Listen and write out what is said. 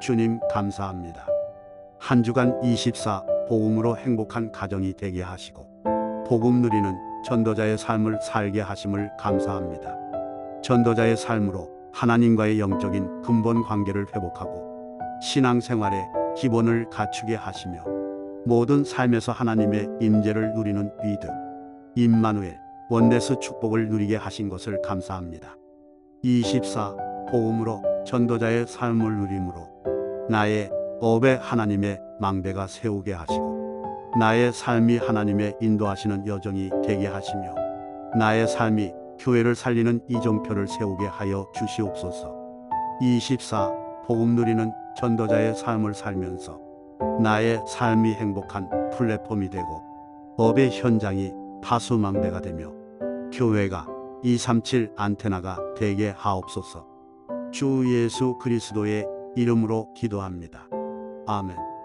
주님 감사합니다. 한 주간 24 복음으로 행복한 가정이 되게 하시고 복음 누리는 전도자의 삶을 살게 하심을 감사합니다. 전도자의 삶으로 하나님과의 영적인 근본 관계를 회복하고 신앙생활의 기본을 갖추게 하시며 모든 삶에서 하나님의 임재를 누리는 믿음, 임마누엘, 원네스 축복을 누리게 하신 것을 감사합니다. 24 복음으로 전도자의 삶을 누림으로 나의 업에 하나님의 망대가 세우게 하시고 나의 삶이 하나님의 인도하시는 여정이 되게 하시며 나의 삶이 교회를 살리는 이정표를 세우게 하여 주시옵소서. 24 복음 누리는 전도자의 삶을 살면서 나의 삶이 행복한 플랫폼이 되고 업의 현장이 파수망대가 되며 교회가 237 안테나가 되게 하옵소서. 주 예수 그리스도의 이름으로 기도합니다. 아멘.